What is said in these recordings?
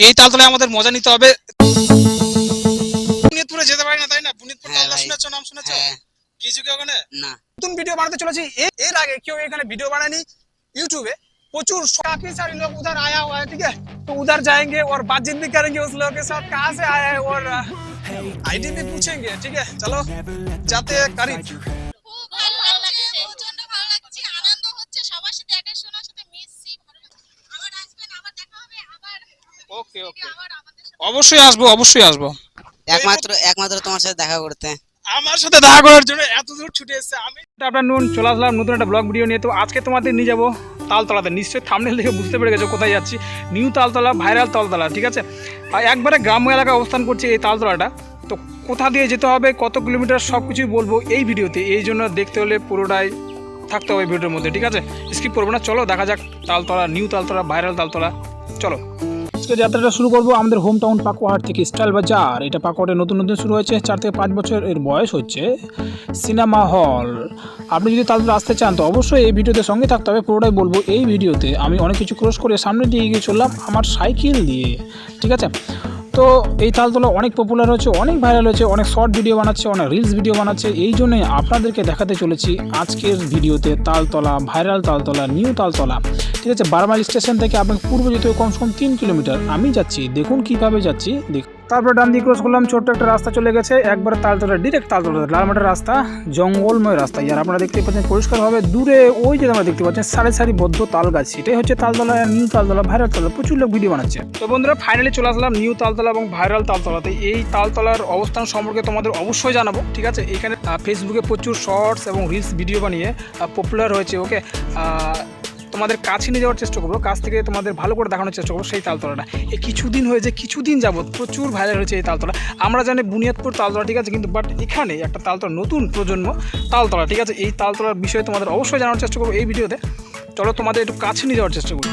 এই তালতলায় আমাদের মজা নিতে হবে বুনিয়াদপুরে যেতে পারি না তাই না বুনিয়াদপুর হ্যাঁ তালতলা ভাই। শুনেছো নাম শুনেছো হ্যাঁ কিছু কি ওখানে না নতুন ভিডিও বানাতে চলেছি এ- এর আগে কেউ এখানে ভিডিও बानानी यूट्यूब प्रचुर काफी सारे लोग उधर आया हुआ है ठीक है तो उधर जाएंगे और बातचीत भी करेंगे उस लोगों के साथ कहाँ से आया है और आईडी भी पूछेंगे ठीक है चलो जाते हैं करीब ওকে ওকে। অবশ্যই আসব অবশ্যই আসব। একমাত্র একমাত্র তোমার সাথে দেখা করতে। আমার সাথে দেখা করার জন্য এত দূর ছুটে এসেছে আমি আপনার নুন চলে আসলাম নতুন একটা ব্লগ ভিডিও নিয়ে। তো আজকে তোমাদের নিয়ে যাব তালতলাতে। নিশ্চয়ই থামনেল দেখে বুঝতে পেরে গেছো কোথায় যাচ্ছি। নিউ তালতলা ভাইরাল তালতলা ঠিক আছে? আর একবারে গ্রাম্য এলাকায় অবস্থান করছে এই তালতলাটা। তো কোথা দিয়ে যেতে হবে কত কিলোমিটার সব কিছুই বলব এই ভিডিওতে এই জন্য দেখতে হলে পুরোটাই থাকতে হবে ভিডিওর মধ্যে ঠিক আছে? স্কিপ করব না চলো দেখা যাক তালতলা নিউ তালতলা ভাইরাল তালতলা। চলো। আজকে যাত্রাটা শুরু করব আমাদের হোম টাউন পাকুয়াহাট থেকে স্টাইল বাজার এটা পাকোয়াটে নতুন নতুন শুরু হয়েছে, চার থেকে পাঁচ বছর এর বয়স হচ্ছে। সিনেমা হল আপনি যদি তাদের আসতে চান, তো অবশ্যই এই ভিডিওতে সঙ্গে থাকতে হবে। পুরোটাই বলব, এই ভিডিওতে আমি অনেক কিছু ক্রস করে সামনে দিয়ে এগিয়ে চললাম আমার সাইকেল দিয়ে। ঠিক আছে? তো এই তালতলা অনেক পপুলার হচ্ছে অনেক ভাইরাল হচ্ছে অনেক শর্ট ভিডিও বানাচ্ছে, অনেক রিলস ভিডিও বানাচ্ছে, এই জন্যই আপনাদেরকে দেখাতে চলেছি আজকের ভিডিওতে তালতলা ভাইরাল তালতলা নিউ তালতলা। ঠিক আছে, বারমাইল স্টেশন থেকে আপনাকে পূর্ব যেতে কমসে কম তিন কিলোমিটার আমি যাচ্ছি, দেখুন কীভাবে যাচ্ছি, দেখ তারপরে ডান দিকে ক্রস করলাম, ছোট্ট একটা রাস্তা চলে গেছে। একবার তালতলা ডিরেক্ট তালতলা লালমাটার রাস্তা, জঙ্গলময় রাস্তা। আর আপনারা দেখতে পাচ্ছেন, পরিষ্কারভাবে দূরে ওই যে আমরা দেখতে পাচ্ছেন, সারি সারি বদ্ধ তাল গাছ। এটাই হচ্ছে তালতলা নিউ তালতলা ভাইরাল তালতলা প্রচুর লোক ভিডিও বানাচ্ছে। তো বন্ধুরা ফাইনালি চলে আসলাম নিউ তালতলা এবং ভাইরাল তালতলাতে এই তালতলার অবস্থান সম্পর্কে তোমাদের অবশ্যই জানাব, ঠিক আছে? এখানে ফেসবুকে প্রচুর শর্টস এবং রিলস ভিডিও বানিয়ে পপুলার হয়েছে ওকে তোমাদের কাছে নিয়ে যাওয়ার চেষ্টা করব, কাছ থেকে তোমাদের ভালো করে দেখানোর চেষ্টা করব সেই তালতলাটা। এই কিছুদিন হয়েছে, কিছুদিন যাবত প্রচুর ভাইরাল হয়েছে এই তালতলা। আমরা জানি বুনিয়াদপুর তালতলা ঠিক আছে, কিন্তু বাট এখানে একটা তালতলা, নতুন প্রজন্ম তালতলা, ঠিক আছে? এই তালতলার বিষয়ে তোমাদের অবশ্যই জানার চেষ্টা করব এই ভিডিওতে। চলো তোমাদের একটু কাছে নিয়ে যাওয়ার চেষ্টা করি।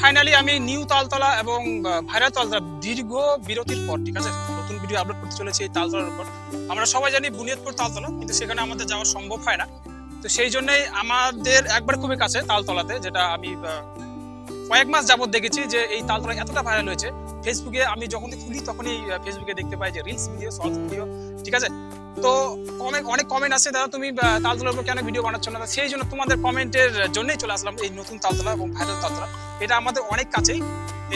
ফাইনালি আমি নিউ তালতলা এবং ভাইরাল তালতলা দীর্ঘ বিরতির পর, ঠিক আছে? নতুন ভিডিও আপলোড করতে চলেছি এই তালতলার উপর। আমরা সবাই জানি বুনিয়াদপুর তালতলা, কিন্তু সেখানে আমাদের যাওয়া সম্ভব হয় না। তো সেই জন্যই আমাদের একবার খুবই কাছে তালতলাতে, যেটা আমি কয়েক মাস যাবত দেখেছি যে এই তালতলা এতটা ভাইরাল হয়েছে। ফেসবুকে আমি যখন খুলি, তখনই ফেসবুকে দেখতে পাই যে রিলস ভিডিও শর্টস ভিডিও ঠিক আছে? তো অনেক অনেক কমেন্ট আছে দাদা, তুমি তালতলার উপর কেন ভিডিও বানাচ্ছ না? সেই জন্য তোমাদের কমেন্টের জন্যই চলে আসলাম এই নতুন তালতলা এবং ভাইরাল তালতলা। এটা আমাদের অনেক কাছেই।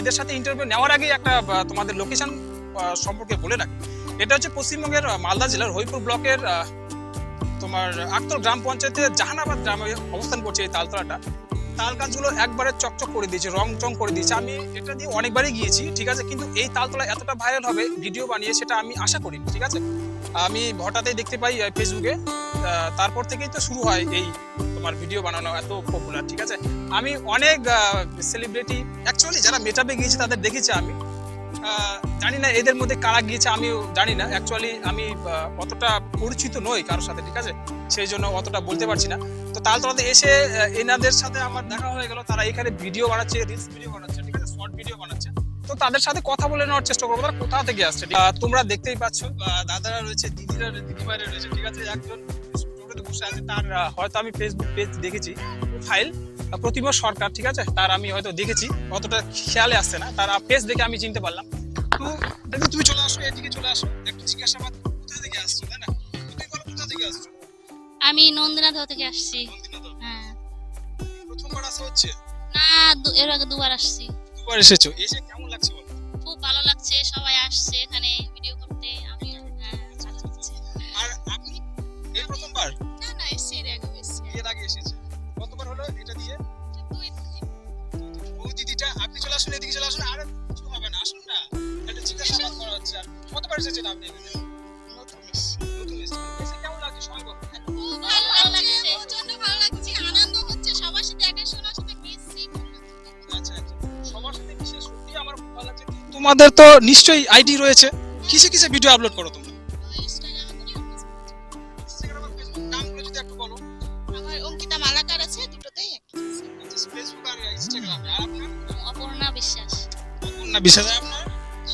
এদের সাথে ইন্টারভিউ নেওয়ার আগে একটা তোমাদের লোকেশন সম্পর্কে বলে রাখি। এটা হচ্ছে পশ্চিমবঙ্গের মালদা জেলার হরিপুর ব্লকের তোমার আক্তর গ্রাম পঞ্চায়েতের জাহানাবাদ গ্রামে অবস্থান করছে এই তালতলাটা। তাল গাছগুলো একবারে চকচক করে দিয়েছে, রং চং করে দিয়েছে। আমি এটা দিয়ে অনেকবারই গিয়েছি, ঠিক আছে? কিন্তু এই তালতলা এতটা ভাইরাল হবে ভিডিও বানিয়ে সেটা আমি আশা করিনি, ঠিক আছে? আমি হঠাৎই দেখতে পাই ফেসবুকে। তারপর থেকেই তো শুরু হয় এই তোমার ভিডিও বানানো এত পপুলার ঠিক আছে? আমি অনেক সেলিব্রিটি অ্যাকচুয়ালি যারা মেটাপে গিয়েছে তাদের দেখেছি আমি। জানি না এদের মধ্যে কারা গিয়েছে আমিও জানি না। অ্যাকচুয়ালি আমি অতটা পরিচিত নই কারোর সাথে, ঠিক আছে? সেই জন্য অতটা বলতে পারছি না। তো তালতলাতে এসে এনাদের সাথে আমার দেখা হয়ে গেল। তারা এখানে ভিডিও বানাচ্ছে রিলস ভিডিও বানাচ্ছে, ঠিক আছে? শর্ট ভিডিও বানাচ্ছে। তো তাদের সাথে কথা বলে নেওয়ার চেষ্টা করব। তারা কোথা থেকে আসছে? তোমরা দেখতেই পাচ্ছ দাদারা রয়েছে দিদিরা রয়েছে ঠিক আছে একজন বসে আছে তার হয়তো আমি ফেসবুক পেজ দেখেছি ফাইল প্রতিভা সরকার ঠিক আছে? তার আমি হয়তো দেখেছি অতটা খেয়ালে আসছে না। তার পেজ দেখে আমি চিনতে পারলাম। তো দাদা তুমি চলে আসো এদিকে চলে আসো। একটু জিজ্ঞাসাবাদ কোথা থেকে আসছো তাই না? তুমি বলো কোথা থেকে আসছো? আমি নন্দিনাথ থেকে আসছি। হ্যাঁ। প্রথমবার আসা হচ্ছে? না এর আগে দুবার আসছি। দুবার এসেছ এসে কেমন লাগছে বলো? খুব ভালো লাগছে সবাই আসছে এখানে ভিডিও করতে আমি হ্যাঁ আর আপনি এই প্রথমবার? না না এসে এর আগে এসেছি। এর আগে এসেছি। কতবার হলো এটা দিয়ে? দুই ওই দিদিটা আপনি চলে আসুন এদিকে চলে আসুন আর কিছু হবে না আসুন না। একটা জিজ্ঞাসাবাদ করা হচ্ছে আর কতবার এসেছেন আপনি তোমাদের তো নিশ্চয়ই আইডি রয়েছে। কিসে কিসে ভিডিও আপলোড করো তোমরা? ওই ইনস্টাগ্রামে করি, ইনস্টাগ্রাম আর ফেসবুক নামগুলো যদি একটু বলো। আমার অঙ্কিতা মালাকার আছে দুটোতেই ফেসবুক আর ইনস্টাগ্রামে আর আপনার? অপর্ণা বিশ্বাস। না বিশেষ আপনার?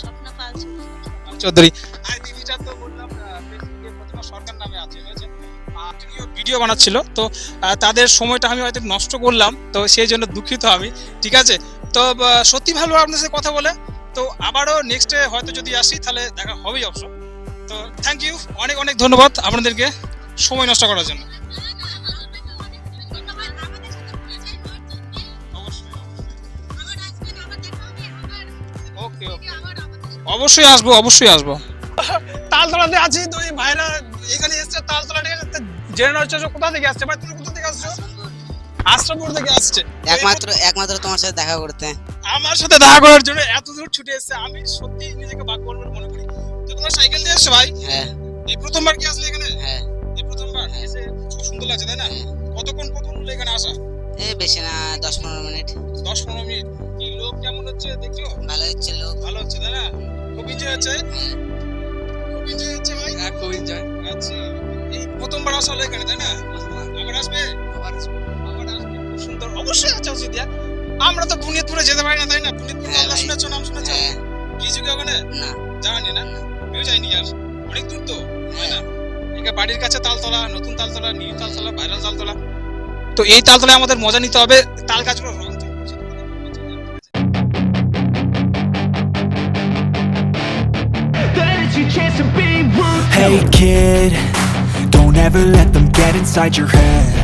স্বপ্ন পাল চৌধুরী। চৌধুরী। আর দিদিটা তো বললাম ফেসবুকে প্রতিমা সরকার নামে আছে হয়েছে। ভিডিও বানাচ্ছিল। তো তাদের সময়টা আমি হয়তো নষ্ট করলাম। তো সেই জন্য দুঃখিত আমি। ঠিক আছে? তো সত্যি ভালো আপনার সাথে কথা বলে। তো আবারও নেক্সটে হয়তো যদি আসি, তাহলে দেখা হবেই অবশ্য। তো থ্যাংক ইউ অনেক অনেক ধন্যবাদ আপনাদেরকে সময় নষ্ট করার জন্য। অবশ্যই আসব অবশ্যই আসব। তালতলাতে আছি, তো এই ভাইরা এখানে এসছে তালতলা থেকে জেনে নেওয়ার কোথা থেকে আসছে, ভাই, তুমি কোথা থেকে আসছো? আশ্রমপুর থেকে আসছে। একমাত্র একমাত্র তোমার সাথে দেখা করতে। আমার সাথে দেখা করার জন্য এত দূর ছুটে এসেছে আমি সত্যি নিজেকে ভাগ্যবান বলে মনে করি। তো তোমার সাইকেল দিয়ে এসছো ভাই? হ্যাঁ। এই প্রথমবার কি আসলে এখানে? হ্যাঁ। এই প্রথমবার? এসে খুব সুন্দর লাগছে তাই না? কতক্ষণ কতক্ষণ হলো এখানে আসা? এই বেশি না দশ পনেরো মিনিট। দশ পনেরো মিনিট। কি লোক কেমন হচ্ছে দেখছ? ভালো হচ্ছে লোক। ভালো হচ্ছে তাই না? খুব এনজয় হচ্ছে? হ্যাঁ। খুব এনজয় হচ্ছে ভাই? হ্যাঁ, খুব এনজয় আচ্ছা। এই প্রথমবার আসা হলো এখানে তাই না? আবার আসবে? আবার আসবে। সুন্দর। অবশ্যই আছে দিয়া। আমরা তো বুনিয়াদপুরে যেতে পারি না তাই না? বুনিয়াদপুর হ্যাঁ, আল্লাহ ভাই। নাম শুনেছো? হ্যাঁ। গিয়েছো কি ওখানে? না। জানি না? কেউ যায়নি আর? অনেক দূর তো তাই না? বাড়ির কাছে তালতলা নতুন তালতলা নিউ তালতলা ভাইরাল তালতলা। তো এই তালতলায় আমাদের মজা নিতে হবে তাল গাছগুলো রং Hey kid, don't ever let them get inside your head.